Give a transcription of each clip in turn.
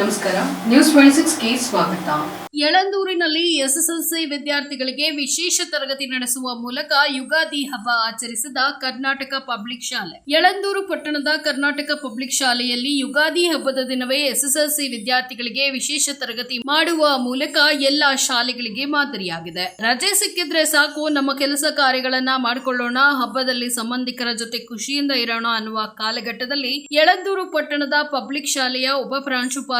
ನಮಸ್ಕಾರ. News twenty ಸಿಕ್ಸ್ಗೆ ಸ್ವಾಗತ. ಯಳಂದೂರಿನಲ್ಲಿ SSLC ವಿದ್ಯಾರ್ಥಿಗಳಿಗೆ ವಿಶೇಷ ತರಗತಿ ನಡೆಸುವ ಮೂಲಕ ಯುಗಾದಿ ಹಬ್ಬ ಆಚರಿಸಿದ ಕರ್ನಾಟಕ ಪಬ್ಲಿಕ್ ಶಾಲೆ. ಯಳಂದೂರು ಪಟ್ಟಣದ ಕರ್ನಾಟಕ ಪಬ್ಲಿಕ್ ಶಾಲೆಯಲ್ಲಿ ಯುಗಾದಿ ಹಬ್ಬದ ದಿನವೇ ಎಸ್ಎಸ್ಎಲ್ಸಿ ವಿದ್ಯಾರ್ಥಿಗಳಿಗೆ ವಿಶೇಷ ತರಗತಿ ಮಾಡುವ ಮೂಲಕ ಎಲ್ಲಾ ಶಾಲೆಗಳಿಗೆ ಮಾದರಿಯಾಗಿದೆ. ರಜೆ ಸಿಕ್ಕಿದ್ರೆ ಸಾಕು, ನಮ್ಮ ಕೆಲಸ ಕಾರ್ಯಗಳನ್ನ ಮಾಡಿಕೊಳ್ಳೋಣ, ಹಬ್ಬದಲ್ಲಿ ಸಂಬಂಧಿಕರ ಜೊತೆ ಖುಷಿಯಿಂದ ಇರೋಣ ಅನ್ನುವ ಕಾಲಘಟ್ಟದಲ್ಲಿ ಯಳಂದೂರು ಪಟ್ಟಣದ ಪಬ್ಲಿಕ್ ಶಾಲೆಯ ಉಪ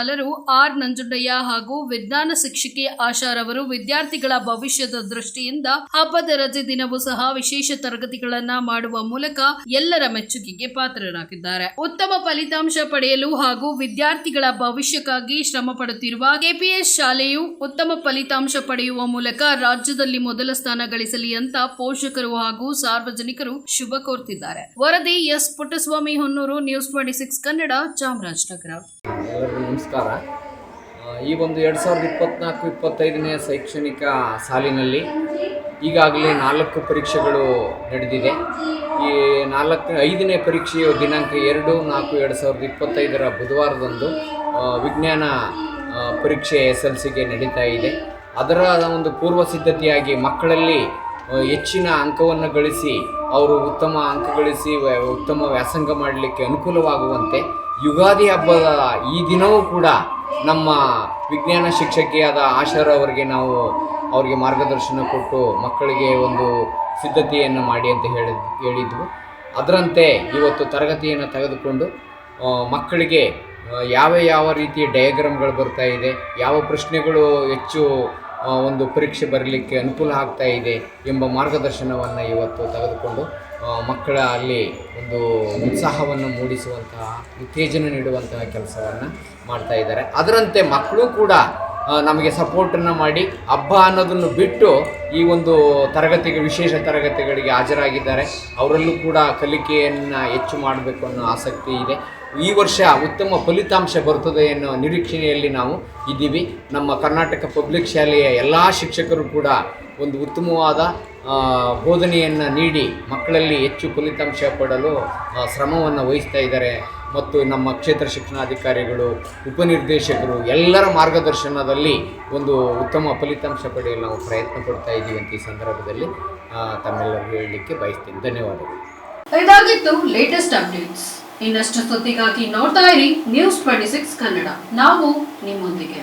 ಪ್ರಾಂಶುಪಾಲರು ಆರ್ ನಂಜುಂಡಯ್ಯ ಹಾಗೂ ವಿಜ್ಞಾನ ಶಿಕ್ಷಕಿ ಆಶಾರವರು ವಿದ್ಯಾರ್ಥಿಗಳ ಭವಿಷ್ಯದ ದೃಷ್ಟಿಯಿಂದ ಹಬ್ಬದ ರಜೆ ದಿನವೂ ಸಹ ವಿಶೇಷ ತರಗತಿಗಳನ್ನ ಮಾಡುವ ಮೂಲಕ ಎಲ್ಲರ ಮೆಚ್ಚುಗೆಗೆ ಪಾತ್ರರಾಗಿದ್ದಾರೆ. ಉತ್ತಮ ಫಲಿತಾಂಶ ಪಡೆಯಲು ಹಾಗೂ ವಿದ್ಯಾರ್ಥಿಗಳ ಭವಿಷ್ಯಕ್ಕಾಗಿ ಶ್ರಮ ಪಡುತ್ತಿರುವ ಕೆಪಿಎಸ್ ಶಾಲೆಯು ಉತ್ತಮ ಫಲಿತಾಂಶ ಪಡೆಯುವ ಮೂಲಕ ರಾಜ್ಯದಲ್ಲಿ ಮೊದಲ ಸ್ಥಾನ ಗಳಿಸಲಿ ಅಂತ ಪೋಷಕರು ಹಾಗೂ ಸಾರ್ವಜನಿಕರು ಶುಭ ಕೋರ್ತಿದ್ದಾರೆ. ವರದಿ S Puttaswamy Honnur, news twenty six Kannada, Chamarajanagar. ಎಲ್ಲರಿಗೂ ನಮಸ್ಕಾರ. ಈ ಒಂದು ಎರಡು ಸಾವಿರದ ಇಪ್ಪತ್ತ್ನಾಲ್ಕು ಇಪ್ಪತ್ತೈದನೇ ಶೈಕ್ಷಣಿಕ ಸಾಲಿನಲ್ಲಿ ಈಗಾಗಲೇ ನಾಲ್ಕು ಪರೀಕ್ಷೆಗಳು ನಡೆದಿದೆ. ಈ ನಾಲ್ಕು, ಐದನೇ ಪರೀಕ್ಷೆಯ ದಿನಾಂಕ ಎರಡು, ನಾಲ್ಕು, ಎರಡು ಸಾವಿರದ ಇಪ್ಪತ್ತೈದರ ಬುಧವಾರದಂದು ವಿಜ್ಞಾನ ಪರೀಕ್ಷೆ ಎಸ್ ಎಲ್ ಸಿಗೆ ನಡೀತಾ ಇದೆ. ಅದರ ಒಂದು ಪೂರ್ವ ಸಿದ್ಧತೆಯಾಗಿ ಮಕ್ಕಳಲ್ಲಿ ಹೆಚ್ಚಿನ ಅಂಕವನ್ನು ಗಳಿಸಿ, ಅವರು ಉತ್ತಮ ಅಂಕ ಗಳಿಸಿ ಉತ್ತಮ ವ್ಯಾಸಂಗ ಮಾಡಲಿಕ್ಕೆ ಅನುಕೂಲವಾಗುವಂತೆ ಯುಗಾದಿ ಹಬ್ಬದ ಈ ದಿನವೂ ಕೂಡ ನಮ್ಮ ವಿಜ್ಞಾನ ಶಿಕ್ಷಕಿಯಾದ ಆಶಾರ ಅವರಿಗೆ ನಾವು ಅವರಿಗೆ ಮಾರ್ಗದರ್ಶನ ಕೊಟ್ಟು ಮಕ್ಕಳಿಗೆ ಒಂದು ಸಿದ್ಧತೆಯನ್ನು ಮಾಡಿ ಅಂತ ಹೇಳಿ, ಹೇಳಿದ್ವು. ಅದರಂತೆ ಇವತ್ತು ತರಗತಿಯನ್ನು ತೆಗೆದುಕೊಂಡು ಮಕ್ಕಳಿಗೆ ಯಾವ ಯಾವ ರೀತಿಯ ಡಯಾಗ್ರಾಮ್ಗಳು ಬರ್ತಾ ಇದೆ, ಯಾವ ಪ್ರಶ್ನೆಗಳು ಹೆಚ್ಚು ಒಂದು ಪರೀಕ್ಷೆ ಬರಲಿಕ್ಕೆ ಅನುಕೂಲ ಆಗ್ತಾ ಇದೆ ಎಂಬ ಮಾರ್ಗದರ್ಶನವನ್ನು ಇವತ್ತು ತೆಗೆದುಕೊಂಡು ಮಕ್ಕಳ ಅಲ್ಲಿ ಒಂದು ಉತ್ಸಾಹವನ್ನು ಮೂಡಿಸುವಂತಹ, ಉತ್ತೇಜನ ನೀಡುವಂತಹ ಕೆಲಸವನ್ನು ಮಾಡ್ತಾ ಇದ್ದಾರೆ. ಅದರಂತೆ ಮಕ್ಕಳು ಕೂಡ ನಮಗೆ ಸಪೋರ್ಟನ್ನು ಮಾಡಿ ಹಬ್ಬ ಅನ್ನೋದನ್ನು ಬಿಟ್ಟು ಈ ಒಂದು ತರಗತಿಗೆ, ವಿಶೇಷ ತರಗತಿಗಳಿಗೆ ಹಾಜರಾಗಿದ್ದಾರೆ. ಅವರಲ್ಲೂ ಕೂಡ ಕಲಿಕೆಯನ್ನು ಹೆಚ್ಚು ಮಾಡಬೇಕು ಅನ್ನೋ ಆಸಕ್ತಿ ಇದೆ. ಈ ವರ್ಷ ಉತ್ತಮ ಫಲಿತಾಂಶ ಬರ್ತದೆ ಅನ್ನೋ ನಿರೀಕ್ಷಣೆಯಲ್ಲಿ ನಾವು ಇದ್ದೀವಿ. ನಮ್ಮ ಕರ್ನಾಟಕ ಪಬ್ಲಿಕ್ ಶಾಲೆಯ ಎಲ್ಲ ಶಿಕ್ಷಕರು ಕೂಡ ಒಂದು ಉತ್ತಮವಾದ ಬೋಧನೆಯನ್ನು ನೀಡಿ ಮಕ್ಕಳಲ್ಲಿ ಹೆಚ್ಚು ಫಲಿತಾಂಶ ಪಡಲು ಶ್ರಮವನ್ನು ವಹಿಸ್ತಾ ಇದ್ದಾರೆ. ಮತ್ತು ನಮ್ಮ ಕ್ಷೇತ್ರ ಶಿಕ್ಷಣಾಧಿಕಾರಿಗಳು, ಉಪನಿರ್ದೇಶಕರು ಎಲ್ಲರ ಮಾರ್ಗದರ್ಶನದಲ್ಲಿ ಒಂದು ಉತ್ತಮ ಫಲಿತಾಂಶ ಪಡೆಯಲು ನಾವು ಪ್ರಯತ್ನ ಪಡ್ತಾ ಇದ್ದೀವಿ ಅಂತ ಈ ಸಂದರ್ಭದಲ್ಲಿ ತಮ್ಮೆಲ್ಲರಿಗೂ ಹೇಳಲಿಕ್ಕೆ ಬಯಸ್ತೀನಿ. ಧನ್ಯವಾದಗಳು. ಇದಾಗಿತ್ತು ಲೇಟೆಸ್ಟ್ ಅಪ್ಡೇಟ್ಸ್ ಇನ್ನಷ್ಟು ಸುದ್ದಿಗಾಗಿ ನೋಡ್ತಾ ಇರಿ ನ್ಯೂಸ್ ಟ್ವೆಂಟಿ ಸಿಕ್ಸ್ ಕನ್ನಡ. ನಾವು ನಿಮ್ಮೊಂದಿಗೆ.